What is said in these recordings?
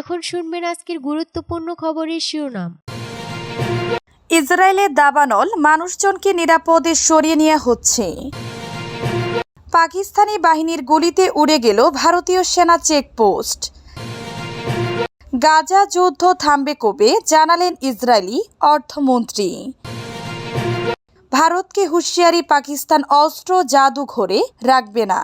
এখন শুনবেন আজকের গুরুত্বপূর্ণ খবরের শিরোনাম। ইসরায়েলের দাবানল মানুষজনকে নিরাপদে সরিয়ে নেওয়া হচ্ছে। পাকিস্তানি বাহিনীর গুলিতে উড়ে গেল ভারতীয় সেনা চেকপোস্ট। গাজা যুদ্ধ থামবে কবে জানালেন ইসরায়েলি অর্থমন্ত্রী। ভারতকে হুঁশিয়ারি পাকিস্তান অস্ত্র জাদুঘরে রাখবে না।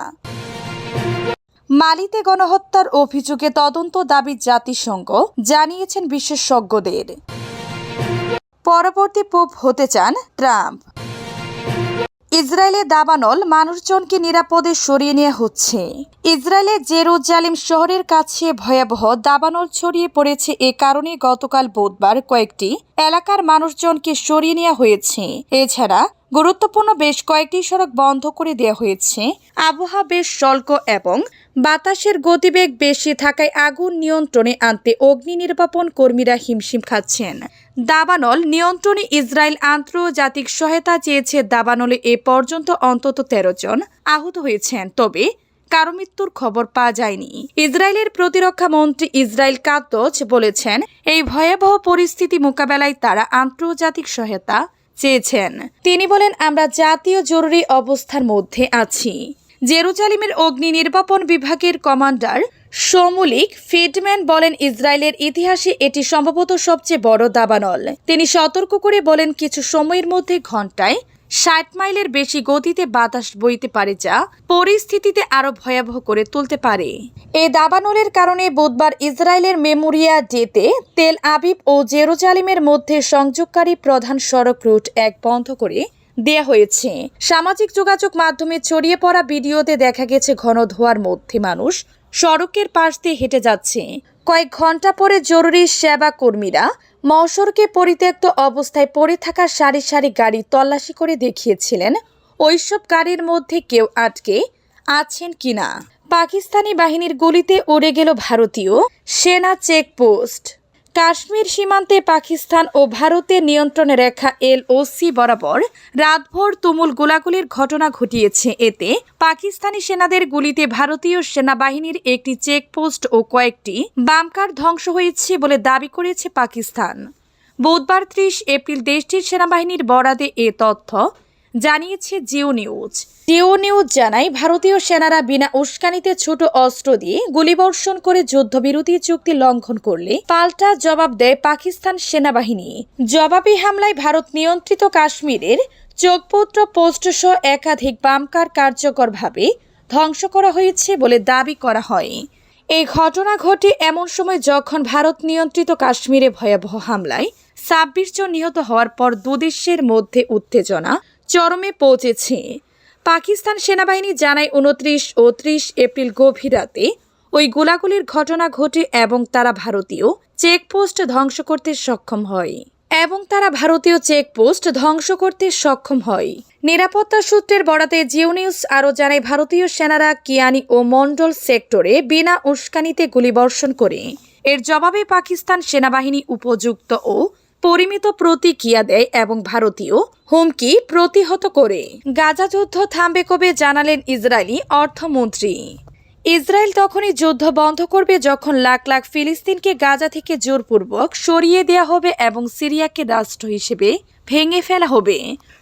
মালিতে গণহত্যার অভিযোগে তদন্ত দাবি জাতিসংঘ, জানিয়েছেন বিশেষজ্ঞদের। পরবর্তী পোপ হতে চান ট্রাম্প। ইসরায়েলের দাবানল মানুষজনকে নিরাপদে সরিয়ে নেওয়া হচ্ছে। ইসরায়েলের জেরুজালিম শহরের কাছে ভয়াবহ দাবানল ছড়িয়ে পড়েছে এ কারণে গতকাল বুধবার কয়েকটি এলাকার মানুষজনকে সরিয়ে নেওয়া হয়েছে। এছাড়া গুরুত্বপূর্ণ বেশ কয়েকটি সড়ক বন্ধ করে দেওয়া হয়েছে। আবহাওয়া বেশ স্বল্প এবং বাতাসের গতিবেগ বেশি থাকায় আগুন নিয়ন্ত্রণে আনতে অগ্নি নির্বাপন কর্মীরা হিমশিম খাচ্ছেন। দাবানল নিয়ন্ত্রণে ইসরায়েল আন্তর্জাতিক সহায়তা চেয়েছে। দাবানলে এ পর্যন্ত অন্তত তেরো জন আহত হয়েছেন। তবে কারও মৃত্যুর খবর পাওয়া যায়নি। ইসরায়েলের প্রতিরক্ষা মন্ত্রী ইসরায়েল কাতজ বলেছেন, এই ভয়াবহ পরিস্থিতি মোকাবেলায় তারা আন্তর্জাতিক সহায়তা চেয়েছেন। তিনি বলেন, আমরা জাতীয় জরুরি অবস্থার মধ্যে আছি। জেরুজালিমের অগ্নি নির্বাপন বিভাগের কমান্ডার সমুলিক ফিডম্যান বলেন, ইসরায়েলের ইতিহাসে এটি সম্ভবত সবচেয়ে বড় দাবানল। তিনি সতর্ক করে বলেন, কিছু সময়ের মধ্যে ঘন্টায় ষাট মাইলের বেশি গতিতে বাতাস বইতে পারে যা পরিস্থিতিতে আরও ভয়াবহ করে তুলতে পারে। এই দাবানলের কারণে বুধবার ইসরায়েলের মেমোরিয়া ডেতে তেল আবিব ও জেরুজালিমের মধ্যে সংযোগকারী প্রধান সড়ক রুট এক বন্ধ করে দেয়া হয়েছে। সামাজিক যোগাযোগ মাধ্যমে ছড়িয়ে পড়া ভিডিওতে দেখা গেছে ঘন ধোয়ার মধ্যে মানুষ সড়কের পাশ দিয়ে হেঁটে যাচ্ছে। কয়েক ঘণ্টা পরে জরুরি সেবা কর্মীরা মশরকে পরিত্যক্ত অবস্থায় পড়ে থাকা সারি সারি গাড়ি তল্লাশি করে দেখিয়েছিলেন ওইসব গাড়ির মধ্যে কেউ আটকে আছেন কিনা? পাকিস্তানি বাহিনীর গুলিতে উড়ে গেল ভারতীয় সেনা চেকপোস্ট। কাশ্মীর সীমান্তে পাকিস্তান ও ভারতের নিয়ন্ত্রণে রেখা এলওসি বরাবর রাতভর তুমুল গোলাগুলির ঘটনা ঘটিয়েছে। এতে পাকিস্তানি সেনাদের গুলিতে ভারতীয় সেনাবাহিনীর একটি চেকপোস্ট ও কয়েকটি বামকার ধ্বংস হয়েছে বলে দাবি করেছে পাকিস্তান। বুধবার ত্রিশ এপ্রিল দেশটির সেনাবাহিনীর বরাদে এ তথ্য জানিয়েছে জিও নিউজ। জিও নিউজ জানায়, ভারতীয় সেনারা বিনা উস্কানিতে ছোট অস্ত্র দিয়ে গুলিবর্ষণ করে যুদ্ধবিরতি চুক্তি লঙ্ঘন করলে পাল্টা জবাব দেয় পাকিস্তান সেনাবাহিনী। জবাবি হামলায় ভারত নিয়ন্ত্রিত কাশ্মীরের চোখপুত্র পোস্ট সহ একাধিক বামকার কার্যকরভাবে ধ্বংস করা হয়েছে বলে দাবি করা হয়। এই ঘটনা ঘটে এমন সময় যখন ভারত নিয়ন্ত্রিত কাশ্মীরে ভয়াবহ হামলায় ছাব্বিশ জন নিহত হওয়ার পর দুদেশের মধ্যে উত্তেজনা চরমে পৌঁছেছে। পাকিস্তান সেনাবাহিনী জানায় উনত্রিশ ও ত্রিশ এপ্রিল গভীর রাতে ওই গোলাগুলির ঘটনা ঘটে এবং তারা ভারতীয় চেকপোস্ট ধ্বংস করতে সক্ষম হয়। এবং তারা ভারতীয় চেকপোস্ট ধ্বংস করতে সক্ষম হয়। নিরাপত্তা সূত্রের বরাতে জিও নিউজ আরও জানায়, ভারতীয় সেনারা কিয়ানি ও মন্ডল সেক্টরে বিনা উস্কানিতে গুলিবর্ষণ করে। এর জবাবে পাকিস্তান সেনাবাহিনী উপযুক্ত ও পরিমিত প্রতিক্রিয়া দেয় এবং ভারতীয় হুমকি প্রতিহত করে। গাজা যুদ্ধ থামবে কবে জানালেন ইসরায়েলি অর্থমন্ত্রী। ইসরায়েল তখনই যুদ্ধ বন্ধ করবে যখন লাখ লাখ ফিলিস্তিনকে গাজা থেকে জোরপূর্বক সরিয়ে দেয়া হবে এবং সিরিয়াকে রাষ্ট্র হিসেবে ভেঙে ফেলা হবে।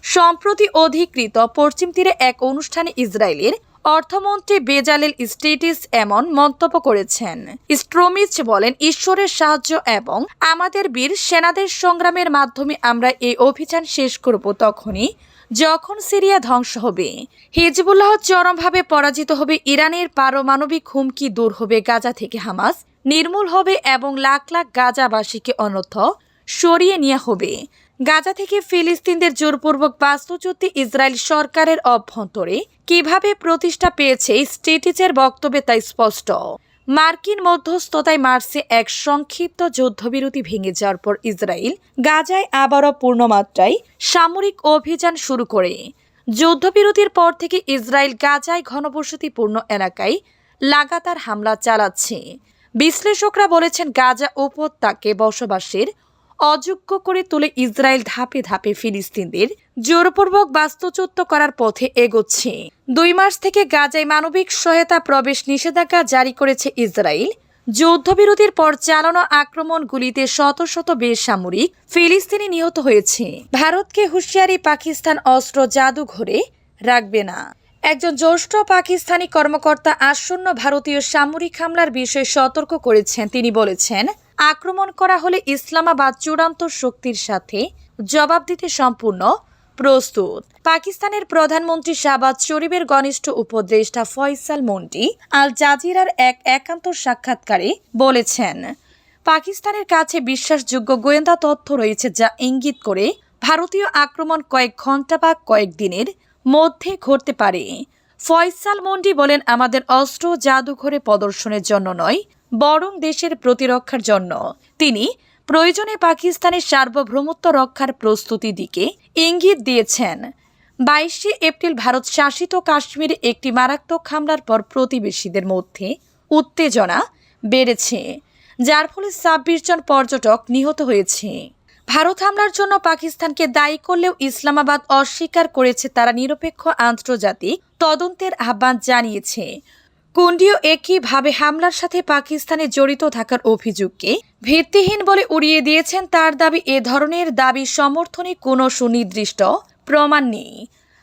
সম্প্রতি অধিকৃত পশ্চিম তীরে এক অনুষ্ঠানে ইসরায়েলের অর্থমন্ত্রী বেজালেল স্টেটিস এমন মন্তব্য করেছেন। স্ট্রোমিচ বলেন, ঈশ্বরের সাহায্য এবং আমাদের বীর সেনাদের সংগ্রামের মাধ্যমে আমরা এই অভিযান শেষ করব তখনই, যখন সিরিয়া ধ্বংস হবে। হিজবুল্লাহ চরমভাবে পরাজিত হবে ইরানের পারমাণবিক হুমকি দূর হবে গাজা থেকে হামাস, নির্মূল হবে এবং লাখ লাখ গাজাবাসীকে অনর্থ সরিয়ে নেওয়া হবে। গাজা থেকে ফিলিস্তিনদের জোরপূর্বক বাস্তুচ্যুতি ইসরায়েল সরকারের অভ্যন্তরে কীভাবে প্রতিষ্ঠা পেয়েছে স্টেটিজের বক্তব্যে তা স্পষ্ট। মার্কিন মধ্যস্থতায় মার্চে এক সংক্ষিপ্ত যুদ্ধবিরতি ভেঙে যাওয়ার পর ইসরায়েল গাজায় আবারও পূর্ণমাত্রায় সামরিক অভিযান শুরু করে। যুদ্ধবিরতির পর থেকে ইসরায়েল গাজায় ঘনবসতিপূর্ণ এলাকায় লাগাতার হামলা চালাচ্ছে। বিশ্লেষকরা বলেছেন গাজা উপত্যকে বসবাসের অযোগ্য করে তুলে ইসরায়েল ধাপে ধাপে ফিলিস্তিনদের জোরপূর্বক বাস্তুচ্যুত করার পথে এগোচ্ছে। দুই মাস থেকে গাজায় মানবিক সহায়তা প্রবেশ নিষেধাজ্ঞা জারি করেছে ইসরায়েল। যুদ্ধবিরতির পর চালানো আক্রমণগুলিতে শত শত বেসামরিক ফিলিস্তিনি নিহত হয়েছে। ভারতকে হুঁশিয়ারি পাকিস্তান অস্ত্র জাদুঘরে রাখবে না। একজন জ্যেষ্ঠ পাকিস্তানি কর্মকর্তা আসন্ন ভারতীয় সামরিক হামলার বিষয়ে সতর্ক করেছেন। তিনি বলেছেন আক্রমণ করা হলে ইসলামাবাদ চূড়ান্ত শক্তির সাথে জবাব দিতে সম্পূর্ণ প্রস্তুত। পাকিস্তানের প্রধানমন্ত্রী শাহবাজ শরীফের ঘনিষ্ঠ উপদেষ্টা ফয়সাল মন্টি আল জাজিরার এক একান্ত সাক্ষাৎকারে বলেছেন, পাকিস্তানের কাছে বিশ্বাসযোগ্য গোয়েন্দা তথ্য রয়েছে যা ইঙ্গিত করে ভারতীয় আক্রমণ কয়েক ঘণ্টা বা কয়েক দিনের মধ্যে ঘটতে পারে। ফয়সাল মন্ডি বলেন, আমাদের অস্ত্র জাদুঘরে প্রদর্শনের জন্য নয় বরং দেশের প্রতিরক্ষার জন্য। তিনি প্রয়োজনে পাকিস্তানের সার্বভৌমত্ব রক্ষার প্রস্তুতি দিকে ইঙ্গিত দিয়েছেন। বাইশে এপ্রিল ভারত শাসিত কাশ্মীরে একটি মারাত্মক হামলার পর প্রতিবেশীদের মধ্যে উত্তেজনা বেড়েছে, যার ফলে ছাব্বিশ জন পর্যটক নিহত হয়েছে। ভারত হামলার জন্য পাকিস্তানকে দায়ী করলেও ইসলামাবাদ অস্বীকার করেছে তারা নিরপেক্ষ আন্তর্জাতিক তদন্তের আহ্বান জানিয়েছে। কুন্ডিও একইভাবে হামলার সাথে পাকিস্তানে জড়িত থাকার অভিযোগকে ভিত্তিহীন বলে উড়িয়ে দিয়েছেন তার দাবি এ ধরনের দাবি সমর্থনে কোনো সুনির্দিষ্ট প্রমাণ নেই।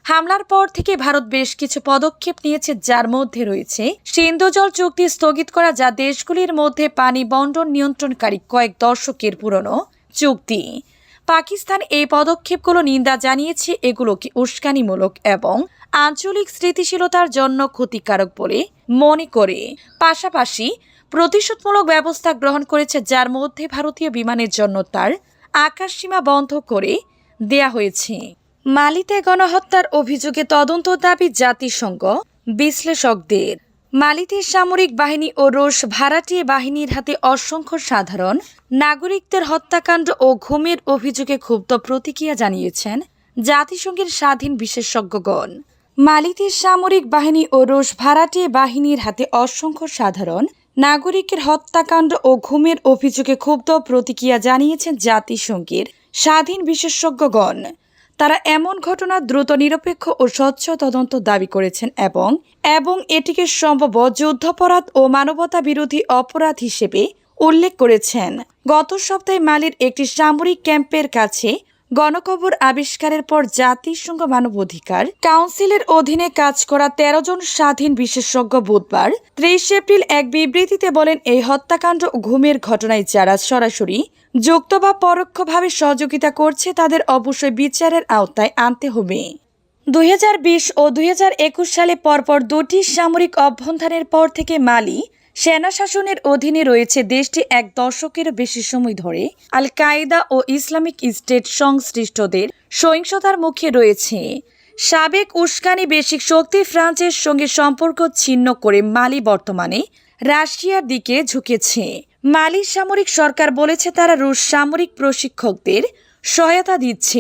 হামলার পর থেকে ভারত বেশ কিছু পদক্ষেপ নিয়েছে যার মধ্যে রয়েছে সিন্ধু জল চুক্তি স্থগিত করা যা দেশগুলির মধ্যে পানি বন্টন নিয়ন্ত্রণকারী কয়েক দশকের পুরনো চুক্তি। পাকিস্তান এই পদক্ষেপগুলো নিন্দা জানিয়েছে এগুলোকে উস্কানিমূলক এবং আঞ্চলিক স্থিতিশীলতার জন্য ক্ষতিকারক বলে মনে করে। পাশাপাশি প্রতিশোধমূলক ব্যবস্থা গ্রহণ করেছে যার মধ্যে ভারতীয় বিমানের জন্য তার আকাশসীমা বন্ধ করে দেয়া হয়েছে। মালিতে গণহত্যার অভিযোগে তদন্ত দাবি জাতিসংঘ বিশ্লেষকদের। মালিতে সামরিক বাহিনী ও রোষ ভাড়াটিয়ে বাহিনীর হাতে অসংখ্য সাধারণ, নাগরিকদের হত্যাকাণ্ড ও ঘুমের অভিযোগে ক্ষুব্ধ প্রতিক্রিয়া জানিয়েছেন জাতিসংঘের স্বাধীন বিশেষজ্ঞগণ। মালিতে সামরিক বাহিনী ও রোষ ভাড়াটিয়ে বাহিনীর হাতে অসংখ্য সাধারণ, নাগরিকের হত্যাকাণ্ড ও ঘুমের অভিযোগে ক্ষুব্ধ প্রতিক্রিয়া জানিয়েছেন জাতিসংঘের স্বাধীন বিশেষজ্ঞগণ। তারা এমন ঘটনা দ্রুত নিরপেক্ষ ও স্বচ্ছ তদন্ত দাবি করেছেন এবং এবং এটিকে সম্ভব যুদ্ধাপরাধ ও মানবতা বিরোধী অপরাধ হিসেবে উল্লেখ করেছেন। গত সপ্তাহে মালির একটি সামরিক ক্যাম্পের কাছে গণকবর আবিষ্কারের পর জাতিসংঘ মানবাধিকার কাউন্সিলের অধীনে কাজ করা তেরো জন স্বাধীন বিশেষজ্ঞ বুধবার ত্রিশ এপ্রিল এক বিবৃতিতে বলেন, এই হত্যাকাণ্ড ঘুমের ঘটনায় যারা সরাসরি যুক্ত বা পরোক্ষভাবে সহযোগিতা করছে তাদের অবশ্যই বিচারের আওতায় আনতে হবে। দুই হাজার বিশ ও দুই হাজার একুশ সালে পরপর দুটি সামরিক অভ্যন্থানের পর থেকে মালি সেনা শাসনের অধীনে রয়েছে দেশটি এক দশকের বেশি সময় ধরে। আল কায়দা ও ইসলামিক স্টেট সংশ্লিষ্টদের সহিংসতার মুখে রয়েছে। সাবেক উস্কানি বেসিক শক্তি ফ্রান্সের সঙ্গে সম্পর্ক ছিন্ন করে মালি বর্তমানে রাশিয়ার দিকে ঝুঁকেছে। মালি সামরিক সরকার বলেছে তারা রুশ সামরিক প্রশিক্ষকদের সহায়তা দিচ্ছে।